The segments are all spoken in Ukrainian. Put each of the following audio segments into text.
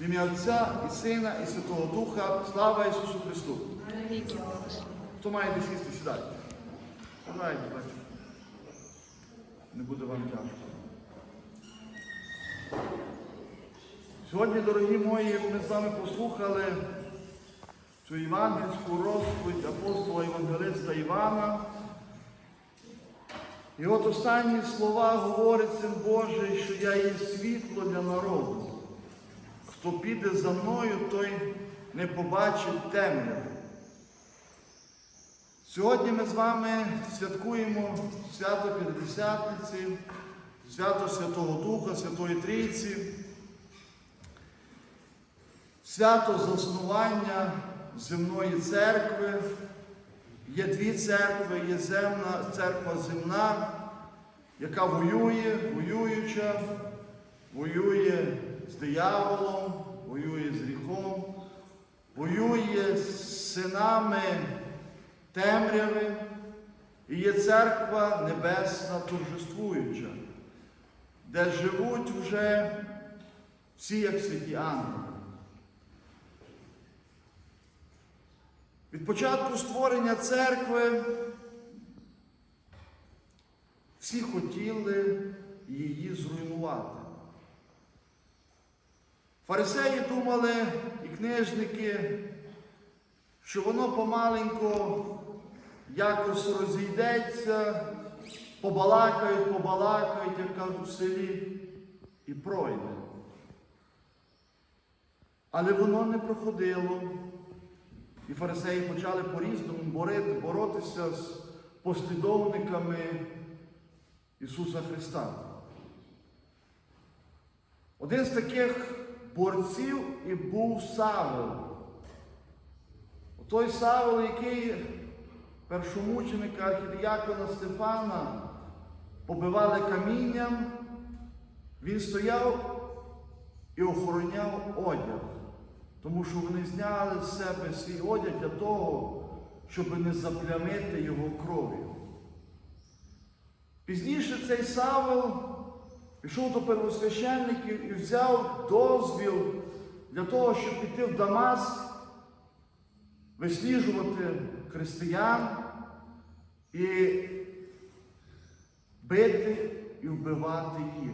В ім'я Отця і Сина, і Святого Духа. Слава Ісусу Христу! Хто має де сісти, сідайте. Сідайте, бачу. Не буде вам тяжко. Сьогодні, дорогі мої, ми з вами послухали цю євангельську розповідь апостола Євангелиста Івана. І от останні слова говорить Син Божий, що я є світло для народу. Хто піде за мною, той не побачить темряви. Сьогодні ми з вами святкуємо свято П'ятдесятниці, свято Святого Духа, Святої Трійці, свято заснування земної церкви. Є дві церкви, є земна церква земна, яка воює, воююча, воює з дияволом, воює з гріхом, воює з синами темряви, і є церква небесна торжествуюча, де живуть вже всі як святі ангели. Від початку створення церкви всі хотіли її зруйнувати. Фарисеї думали і книжники, що воно помаленько якось розійдеться, побалакають, побалакають, як кажуть в селі, і пройде. Але воно не проходило. І фарисеї почали по-різному борити, боротися з послідовниками Ісуса Христа. Один з таких борців і був Савел. Той Савел, який першомученика архідіякона Стефана побивали камінням, він стояв і охороняв одяг. Тому що вони зняли з себе свій одяг для того, щоб не заплямити його кров'ю. Пізніше цей Савел пішов до первосвященників і взяв дозвіл для того, щоб піти в Дамаск, висліджувати християн і бити і вбивати їх.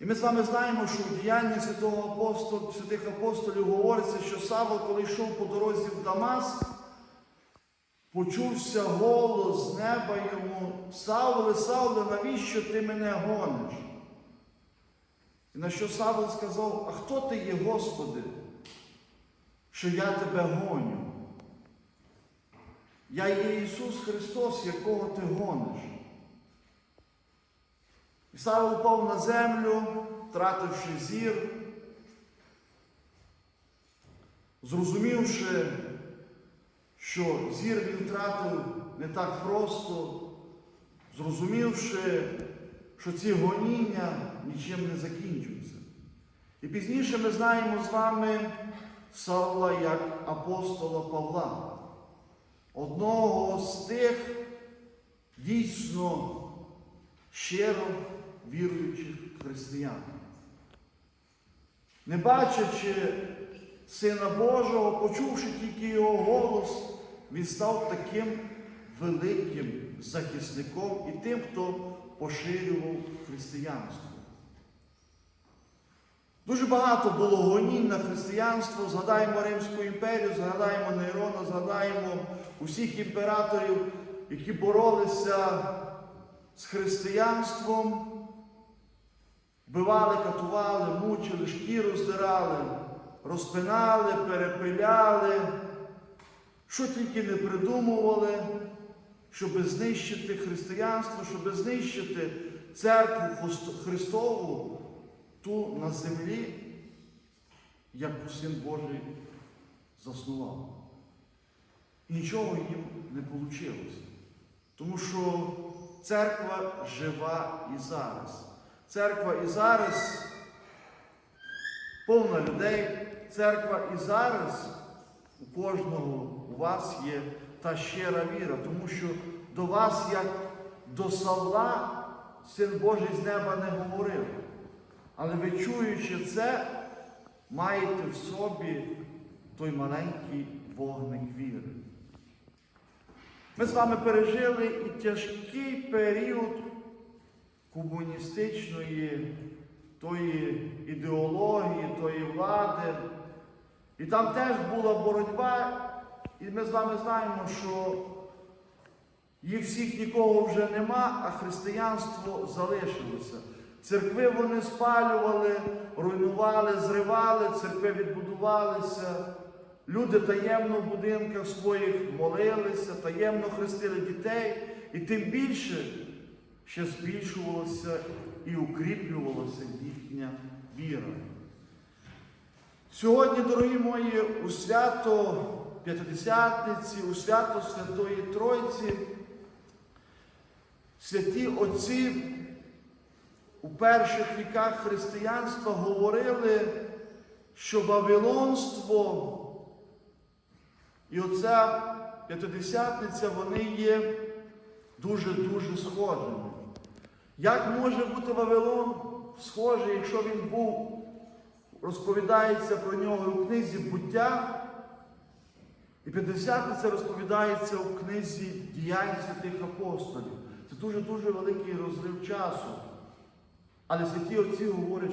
І ми з вами знаємо, що в діянні святого апостол, святих апостолів говориться, що Савол, коли йшов по дорозі в Дамаск, почувся голос з неба йому, Савле, Савле, навіщо ти мене гониш? І на що Савол сказав, а хто ти є, Господи, що я тебе гоню? Я є Ісус Христос, якого ти гониш. І Савол впав на землю, втративши зір, зрозумівши, що зір він втратив не так просто, зрозумівши, що ці гоніння нічим не закінчуються. І пізніше ми знаємо з вами Савла як апостола Павла, одного з тих дійсно щиро віруючих християн. Не бачачи Сина Божого, почувши тільки його голос, він став таким великим захисником і тим, хто поширював християнство. Дуже багато було гонінь на християнство. Згадаємо Римську імперію, згадаємо Нейрона, згадаємо усіх імператорів, які боролися з християнством, вбивали, катували, мучили, шкіру здирали, розпинали, перепиляли, що тільки не придумували, щоб знищити християнство, щоб знищити церкву Христову ту на землі, яку Син Божий заснував. Нічого їм не вийшло. Тому що церква жива і зараз. Церква і зараз повна людей. Церква і зараз у кожного вас є та щира віра, тому що до вас, як до Савла, Син Божий з неба не говорив. Але ви чуючи це, маєте в собі той маленький вогник віри. Ми з вами пережили і тяжкий період комуністичної тої ідеології, тої влади. І там теж була боротьба, і ми з вами знаємо, що їх всіх нікого вже нема, а християнство залишилося. Церкви вони спалювали, руйнували, зривали, церкви відбудувалися. Люди таємно в будинках своїх молилися, таємно хрестили дітей, і тим більше ще збільшувалася і укріплювалася їхня віра. Сьогодні, дорогі мої, у свято П'ятидесятниці, у свято Святої Тройці, святі Отці у перших віках християнства говорили, що Вавилонство і оця п'ятидесятниця, вони є дуже-дуже схожими. Як може бути Вавилон схожий, якщо він був, розповідається про нього у книзі буття, і п'ятдесятниця розповідається у книзі діянь святих апостолів. Це дуже-дуже великий розрив часу. Але святі отці говорять,